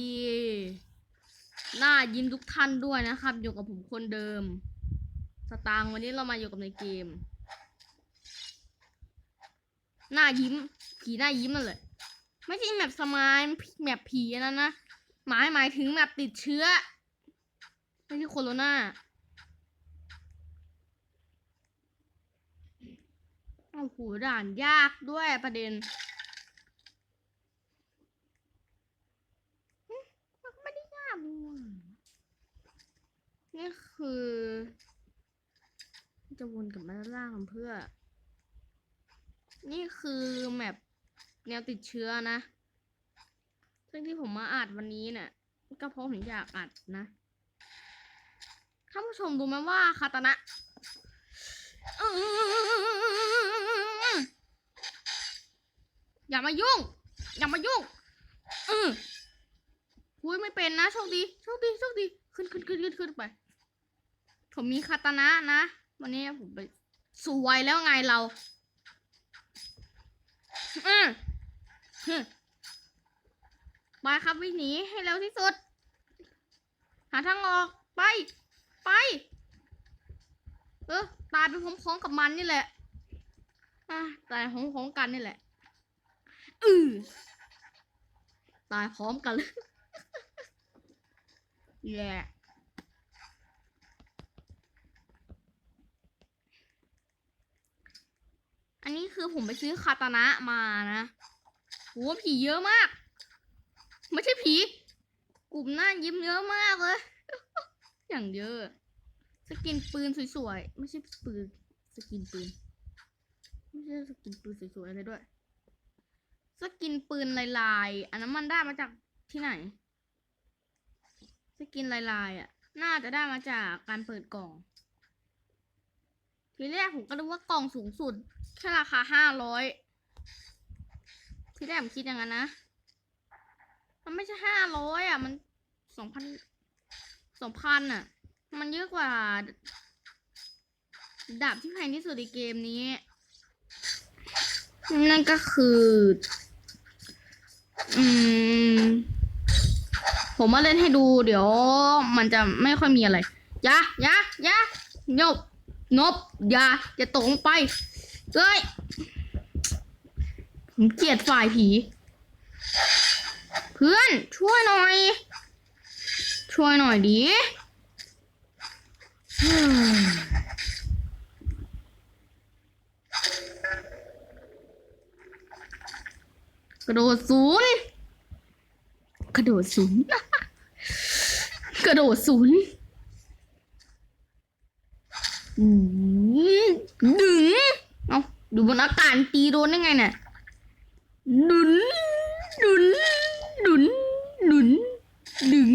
ดี หน้ายิ้มทุกท่านด้วยนะครับ อยู่กับผมคนเดิม สตางค์วันนี้เรามาอยู่กับในเกม หน้ายิ้ม ผีหน้ายิ้มนั่นแหละไม่ใช่แมปสมายแมปผีอันนั้นนะหมายหมายถึงแมปติดเชื้อไม่ใช่โคโรนาโอ้โหด่านยากด้วยประเด็นก็ไม่ได้ยากนี่หว่านี่คือ จะวนกลับมาด้านล่างเพื่อ นี่คือแมปแนวติดเชื้อนะ ซึ่งที่ผมมาอัดวันนี้เนี่ยก็เพราะผมอยากอัดนะท่านผู้ชมรู้ไหมว่าคาตานะอื้ออย่ามายุ่ง อย่ามายุ่งอืออุ้ยไม่เป็นนะโชคดีโชคดีโชคดี ขึ้นขึ้นขึ้นขึ้นขึ้นไป ผมมีคาตานะนะ วันนี้ผมไปสวยแล้วไงเรา อืมไปครับวิ่งหนีให้เร็วที่สุด หาทางออกไป ไป เออตายไปพร้อมๆกับมันนี่แหละอะตายพร้อมๆกันนี่แหละอือตายพร้อมกันเลยแอันนี้คือผมไปซื้อคาตานะมานะโหผีเยอะมาก ไม่ใช่ผี กลุ่มหน้ายิ้มเยอะมากเลย อย่างเยอะ สกินปืนสวยๆ ไม่ใช่ปืน สกินปืน ไม่ใช่สกินปืนสวยๆอะไรด้วย สกินปืนลายๆ อันนั้นมันได้มาจากที่ไหน สกินลายๆอะ น่าจะได้มาจากการเปิดกล่อง ทีแรกผมก็นึกว่ากล่องสูงสุด แค่ราคาห้าร้อยทีแรกผมคิดอย่างนั้นนะ มันไม่ใช่ห้าร้อยอะ มันสองพันสองพันอะ มันเยอะกว่า ดาบที่แพงที่สุดในเกมนี้ นั่นก็คือ อืม ผมมาเล่นให้ดู เดี๋ยว มันจะไม่ค่อยมีอะไรอยาอยาอยบ นบอย่าอย่าตกลงไปเอ้ยผมเกลียดฝ่ายผี เพื่อนช่วยหน่อย ช่วยหน่อยดิกระโดดศูนย์กระโดดศูนย์กระโดดศูนย์ ดึงเอาดูบนอากาศตีโดนได้ไงเนี่ยดุนดุนดุนดุนดึง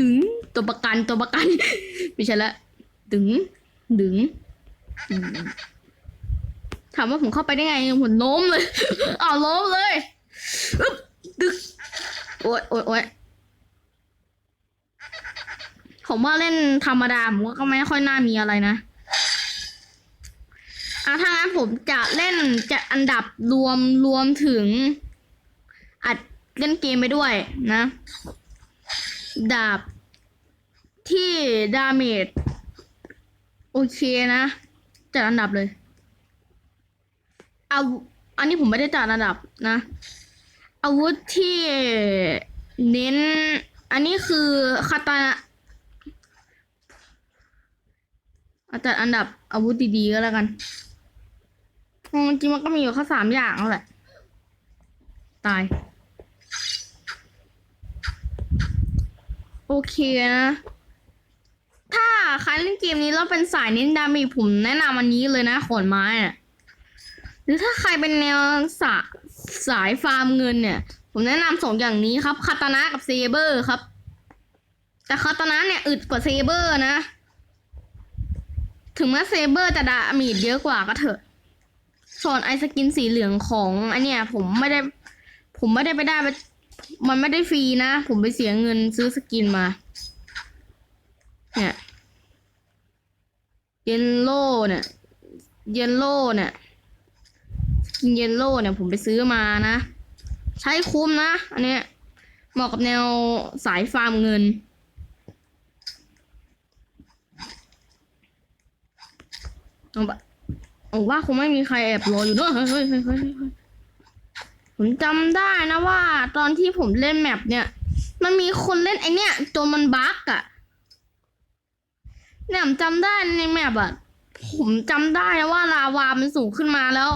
ดึงตัวประกันตัวประกัน ไม่ใช่ละดึงดึงถามว่าผมเข้าไปได้ไงผมล้มเลยอ้าล้มเลยอึ๊บดึกโอ๊ยโอ๊ยโอ๊ย ผมว่าเล่นธรรมดาผมว่าก็ไม่ค่อยน่ามีอะไรนะอะถ้างั้นผมจะเล่นจะอันดับรวมรวมถึง อัดเล่นเกมไปด้วยนะ ดาบ ที่ดาเมจโอเคนะจัดอันดับเลย เอาอันนี้ผมไม่ได้จัดอันดับนะ อาวุธที่เน้น อันนี้คือคาตานะเอาจัดอันดับอาวุธดีๆก็แล้วกันอืมจริงมันก็มีอยู่แค่สามอย่างแหละ ตาย โอเคนะ ถ้าใครเล่นเกมนี้แล้วเป็นสายเน้นดาเมจผมแนะนำอันนี้เลยนะขอนไม้อะหรือถ้าใครเป็นแนวสาสายฟาร์มเงินเนี่ย ผมแนะนำสองอย่างนี้ครับคาตานะกับเซเบอร์ครับ แต่คาตานะเนี่ยอึดกว่าเซเบอร์นะ ถึงแม้เซเบอร์จะดาเมจเยอะกว่าก็เถอะ ส่วนไอสกินสีเหลืองของไอเนี่ยผมไม่ได้ ผมไม่ได้ไปได้ไปมันไม่ได้ฟรีนะ ผมไปเสียเงินซื้อสกินมา เนี่ยเยนโล่เนี่ย เยนโล่เนี่ยสกินเยนโล่เนี่ยผมไปซื้อมานะ ใช้คุ้มนะ อันเนี้ยเหมาะกับแนวสายฟาร์มเงิน เอาบอาว่าคงไม่มีใครแอบรออยู่เนอะเฮ้ยเฮ้ยเฮ้ยผมจำได้นะว่า ตอนที่ผมเล่นแมปเนี่ย มันมีคนเล่นไอเนี่ยจนมันบั๊กอะเนี่ยผมจำได้ในแมปอะผมจำได้นะว่าลาวามันสูงขึ้นมาแล้ว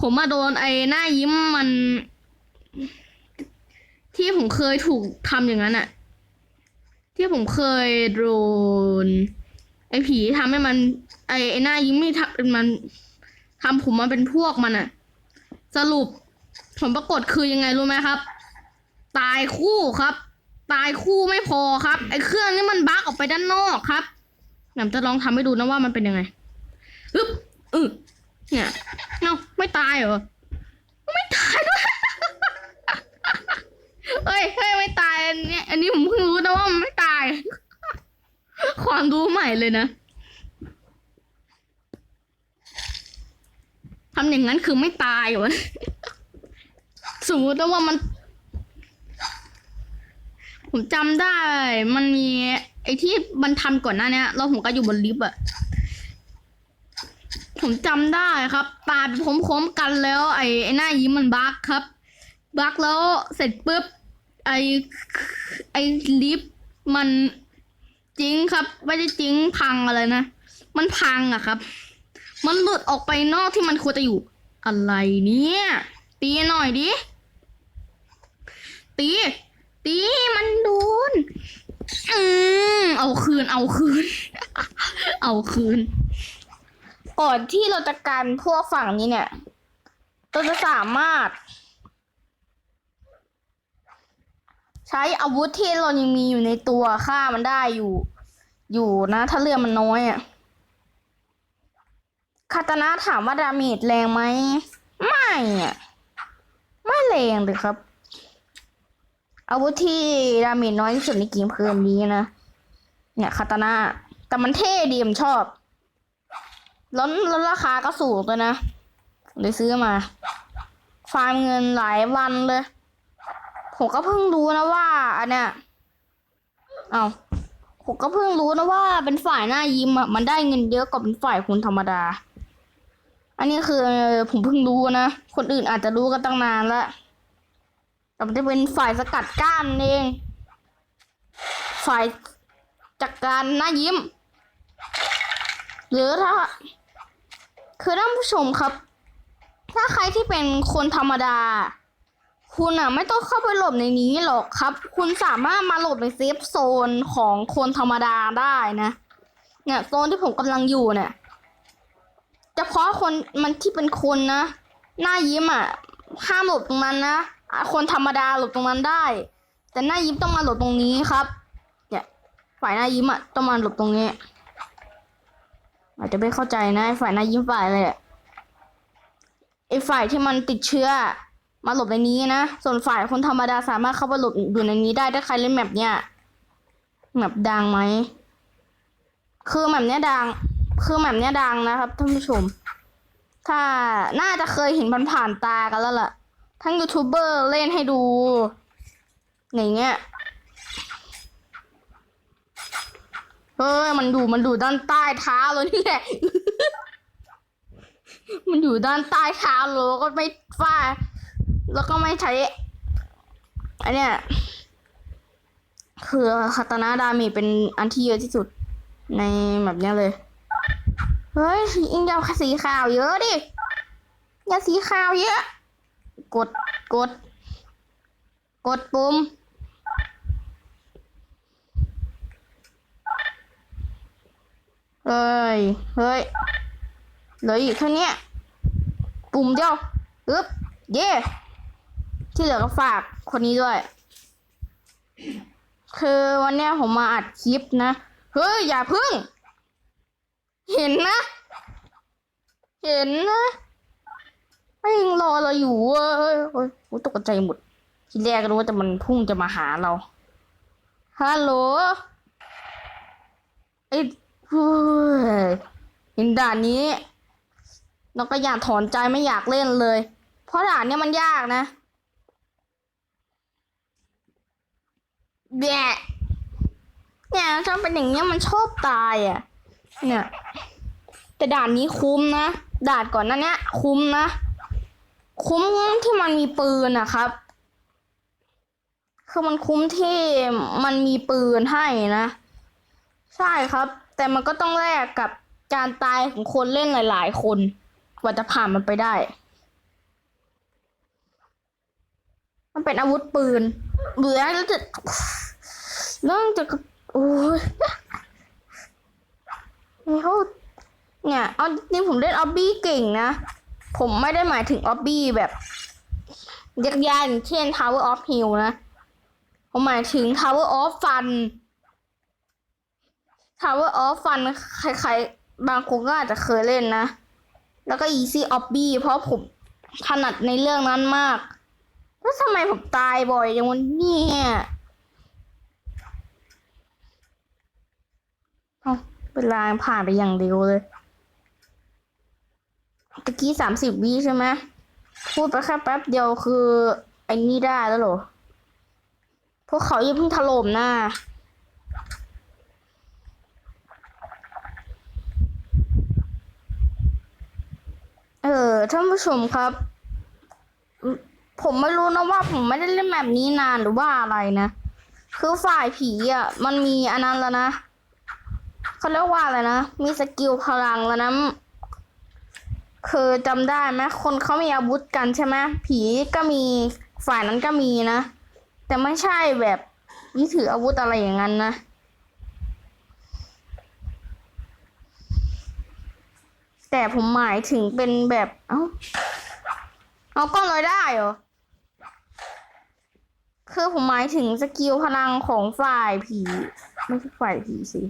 ผมมาโดนไอหน้ายิ้มมัน ที่ผมเคยถูกทำอย่างนั้นอะที่ผมเคยโดน ไอ้ผีทำให้มัน ไอ้ไอ้หน้ายิ้มนี่ทำเป็นมันทำผมมาเป็นพวกมันอะสรุปผลปรากฏคือยังไงรู้ไหมครับ ตายคู่ครับ ตายคู่ไม่พอครับ ไอ้เครื่องนี้มันบั๊กออกไปด้านนอกครับเดี๋ยวผมจะลองทำให้ดูนะว่ามันเป็นยังไงอึ๊บอึ๊บเนี่ยเนาไม่ตายเหรอไม่ตายด้วยเฮ้ยเฮ้ยไม่ตายอันนี้อันนี้ผมเพิ่งรู้นะว่ามันไม่ตาย ความรู้ใหม่เลยนะทำอย่างนั้นคือไม่ตายวะสมมติว่ามัน ผมจำได้ มันมี ไอ้ที่มันทำก่อนหน้านี้ยแล้วผมก็อยู่บนลิฟต์อะผมจำได้ครับตายไปพร้อมๆกันแล้ว ไอ้ไอ้หน้ายิ้มมันบั๊กครับบั๊กแล้วเสร็จปุ๊บไอ้ไอ้ลิฟต์มัน จริงครับ ไม่ได้จริงพังอะไรนะ มันพังอะครับ มันหลุดออกไปนอกที่มันควรจะอยู่ อะไรเนี่ย ตีหน่อยดิ ตี ตีมันโดน อืมเอาคืน เอาคืน เอาคืน ก่อนที่เราจะกันพวกฝั่งนี้เนี่ยเราจะสามารถ ใช้อาวุธที่เรายังมีอยู่ในตัวฆ่ามันได้อยู่ อยู่นะ ถ้าเลือดมันน้อยอะคาตานะถามว่าดาเมจแรงไหมไม่อะไม่แรงเลยครับ อาวุธที่ดาเมจน้อยที่สุดในเกมคืออันนี้นะเนี่ยคาตานะแต่มันเท่ดีผมชอบแล้วแล้วราคาก็สูงเลยนะเลยซื้อมาฟาร์มเงินหลายวันเลย ผมก็เพิ่งรู้นะว่า อันเนี้ยเอาผมก็เพิ่งรู้นะว่าเป็นฝ่ายหน้ายิ้มอะมันได้เงินเยอะกว่าเป็นฝ่ายคนธรรมดา อันนี้คือผมเพิ่งรู้นะ คนอื่นอาจจะรู้กันตั้งนานล้วแต่มันจะเป็นฝ่ายสกัดก้านเอง ฝ่ายจัดการหน้ายิ้ม หรือถ้า คือท่านผู้ชมครับ ถ้าใครที่เป็นคนธรรมดา คุณอะไม่ต้องเข้าไปหลบในนี้หรอกครับ คุณสามารถมาหลบในเซฟโซนของคนธรรมดาได้นะ เนี่ยโซนที่ผมกำลังอยู่เนี่ยเฉพาะคนมันที่เป็นคนนะหน้ายิ้มอะห้ามหลบตรงนั้นนะคนธรรมดาหลบตรงนั้นได้ แต่หน้ายิ้มต้องมาหลบตรงนี้ครับ เนี่ยฝ่ายหน้ายิ้มอะต้องมาหลบตรงนี้ อาจจะไม่เข้าใจนะฝ่ายหน้ายิ้มฝ่ายอะไรอะไอ้ฝ่ายที่มันติดเชื้อ มาหลบในนี้นะ ส่วนฝ่ายคนธรรมดาสามารถเข้าไปหลบอยู่ในนี้ได้ถ้าใครเล่นแมปเนี้ยแมปดังไหม คือแมปเนี้ยดัง คือแมปเนี้ยดังนะครับท่านผู้ชม ถ้าน่าจะเคยเห็นมันผ่านตากันแล้วล่ะ ทั้งยูทูบเบอร์เล่นให้ดู อย่างเงี้ยเฮ้ยมันอยู่มันอยู่ด้านใต้เท้าเลยนี่แหละ มันอยู่ด้านใต้เท้าเลยก็ไม่ฟาด แล้วก็ไม่ใช้อันเนี้ยคือคาตานะดามีเป็นอันที่เยอะที่สุดในแบบเนี้ยเลย เฮ้ยอิงยาสีขาวเยอะดิยาสีขาวเยอะ กดกด กดปุ่มเฮ้ย เฮ้ย เหลืออีกเท่าเนี้ยปุ่มเดียวอึ๊บ เย่ ที่เหลือก็ฝากคนนี้ด้วย คือวันเนี้ยผมมาอัดคลิปนะ เฮ้ย อย่าพึ่ง เห็นนะ เห็นนะไม่ยังรอเราอยู่เว้ยโอ้ยโอ้ยตกใจหมด ทีแรกก็รู้ว่าจะมันพุ่งจะมาหาเรา ฮัลโหลไอ้เฮ้ยเห็นด่านนี้ เราก็อยากถอนใจไม่อยากเล่นเลย เพราะด่านเนี้ยมันยากนะ แบะเนี่ยถ้าเป็นอย่างเงี้ยมันชอบตายอะ เนี่ย แต่ด่านนี้คุ้มนะด่านก่อนนั้นเนี้ยคุ้มนะ คุ้มที่มันมีปืนนะครับ คือมันคุ้มที่มันมีปืนให้นะ ใช่ครับ แต่มันก็ต้องแลกกับการตายของคนเล่นหลาย ๆ คนกว่าจะผ่านมันไปได้ มันเป็นอาวุธปืน เบื่อแล้วจะเรื่องจะโอ้ยนี่เขาเนี่ยเอาจริงผมเล่นออบบี้เก่งนะ ผมไม่ได้หมายถึงออบบี้แบบยากๆอย่างเช่น Tower of Hill นะ ผมหมายถึง Tower of Fun Tower of Fun ใครๆ บางคนก็อาจจะเคยเล่นนะ แล้วก็ Easy Obby เพราะผมถนัดในเรื่องนั้นมาก แล้วทำไมผมตายบ่อยอย่างวันนี้เอ้าเวลาผ่านไปอย่างเร็วเลยตะกี้สามสิบวิใช่ไหมพูดไปแค่แป๊บเดียวคือไอ้นี่ได้แล้วหรอ พวกเขายังเพิ่งถล่มนะเออท่านผู้ชมครับ ผมไม่รู้นะว่าผมไม่ได้เล่นแบบนี้นานหรือว่าอะไรนะ คือฝ่ายผีอะ มันมีอันนั้นแล้วนะเขาเรียกว่าอะไรนะ มีสกิลพลังแล้วนะคือจำได้ไหมคนเขามีอาวุธกันใช่ไหมผีก็มีฝ่ายนั้นก็มีนะ แต่ไม่ใช่แบบยึดถืออาวุธอะไรอย่างนั้นนะแต่ผมหมายถึงเป็นแบบ เอ้า เอากล้องลอยได้เหรอ คือผมหมายถึงสกิลพลังของฝ่ายผี ไม่ใช่ฝ่ายผีสิ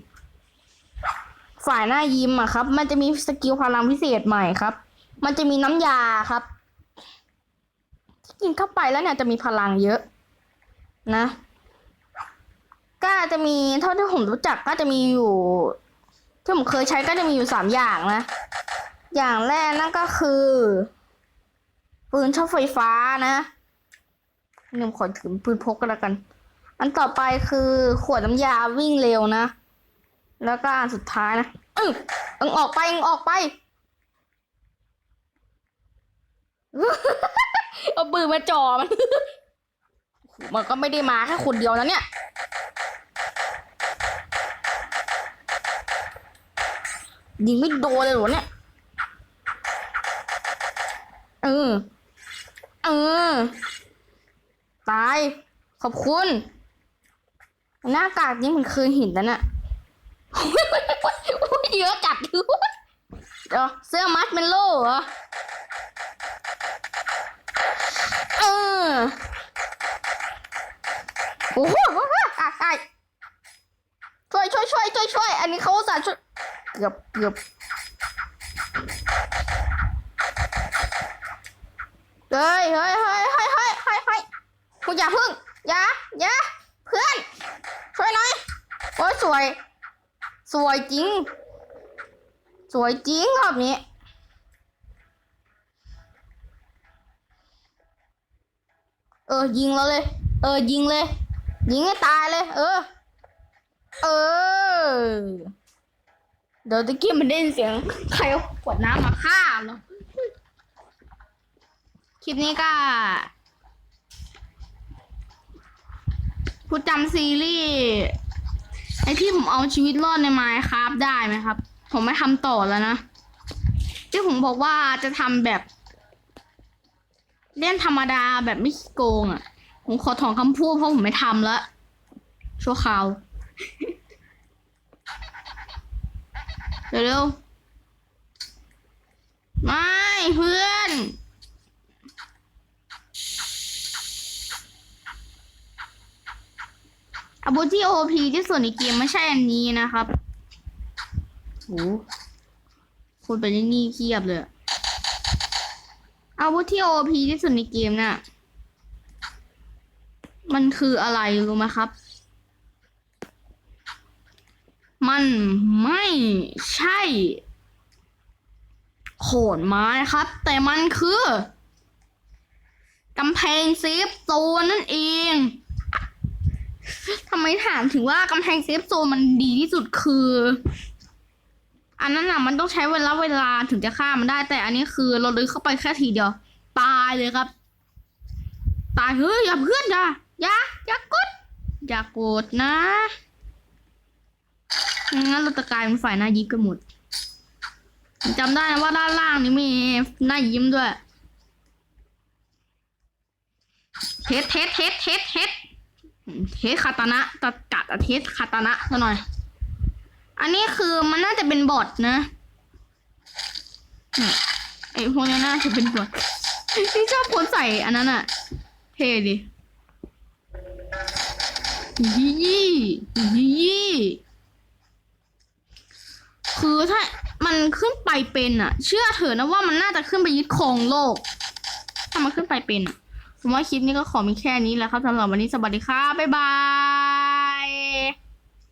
ฝ่ายหน้ายิ้มอะครับ มันจะมีสกิลพลังพิเศษใหม่ครับ มันจะมีน้ำยาครับที่กินเข้าไปแล้วเนี่ยจะมีพลังเยอะ นะ ก็จะมีเท่าที่ผมรู้จักก็จะมีอยู่ที่ผมเคยใช้ก็จะมีอยู่สามอย่างนะ อย่างแรกนั่นก็คือ ปืนช็อตไฟฟ้านะนี่ผมขอถือปืนพกก็แล้วกัน อันต่อไปคือขวดน้ำยาวิ่งเร็วนะ แล้วก็อันสุดท้ายนะอึ้งอึ้งออกไปอึ้งออกไปเอาปืนมาจ่อมัน มันก็ไม่ได้มาแค่คนเดียวนะเนี่ยยิงไม่โดนเลยหรอเนี่ย เออ เออ ตาย ขอบคุณ หน้ากากนี้มันคยเห็นแล้วน่ะโอ้ยเยอะจัดด้วยเดี๋ยวเสื้อมัดเป็นโล่เหรอ เออ โอ้โหตายตายช่วยช่วยช่วยช่วยช่วย อันนี้เขาสาช่วย เกือบเกือบ เฮ้ยเฮ้ยเฮ้ยเฮ้ยเฮ้ยเฮ้ยเฮ้ยคุณอย่าพึ่งอย่าอย่าเพื่อน ช่วยหน่อย โอ้ยสวย สวยจริง สวยจริงรอบนี้เออยิงเราเลย เออยิงเลย ยิงให้ตายเลย เออ เออ เดี๋ยวตะกี้มันได้ยินเสียงใครเอาขวดน้ำมาฆ่าเรอ คลิปนี้ก็คุณจำซีรีส์ไอที่ผมเอาชีวิตรอดในไมค์ครับได้ไหมครับ ผมไม่ทำต่อแล้วนะ ที่ผมบอกว่าจะทำแบบ เล่นธรรมดาแบบไม่โกงอะ่ะ ผมขอถอนคำพูดเพราะผมไม่ทำแล้วชั่วคราวเร็วๆไม่เพื่อน อาวุธที่โอพีที่สุดในเกมไม่ใช่อันนี้นะครับโหคนไปนี่นี่เทียบเลยอะอาวุธที่โอพีที่สุดในเกมน่ะ มันคืออะไรรู้ไหมครับ มันไม่ใช่โขนไม้ครับ แต่มันคือกำแพงเซฟโซนนั่นเอง ทำไมถามถึงว่ากำแพงเซฟโซนมันดีที่สุดคือ อันนั้นน่ะมันต้องใช้เวลาเวลาถึงจะฆ่ามันได้ แต่อันนี้คือเราเลยเข้าไปแค่ทีเดียว ตายเลยครับ ตายเฮ้ยอย่าเพื่อนอย่าอย่าอย่ากด อย่ากดนะงั้นเราจะกลายเป็นฝ่ายหน้ายิ้มกันหมดจำได้นะว่าด้านล่างนี้มีหน้ายิ้มด้วยเทสเทสเทสเทสเทส เทสคาตานะตัดกัดอะเทสคาตานะซะหน่อย อันนี้คือมันน่าจะเป็นบอทนะเนี่ยไอพวกนี้น่าจะเป็นบอทที่ชอบคนใส่อันนั้นอะเท่ดิยี่ยี่ยี่ยี่คือถ้ามันขึ้นไปเป็นอะเชื่อเถอะนะว่ามันน่าจะขึ้นไปยึดครองโลก ถ้ามันขึ้นไปเป็นอะ ผมว่าคลิปนี้ก็ขอมีแค่นี้แหละครับสำหรับวันนี้สวัสดีครับบ๊ายบาย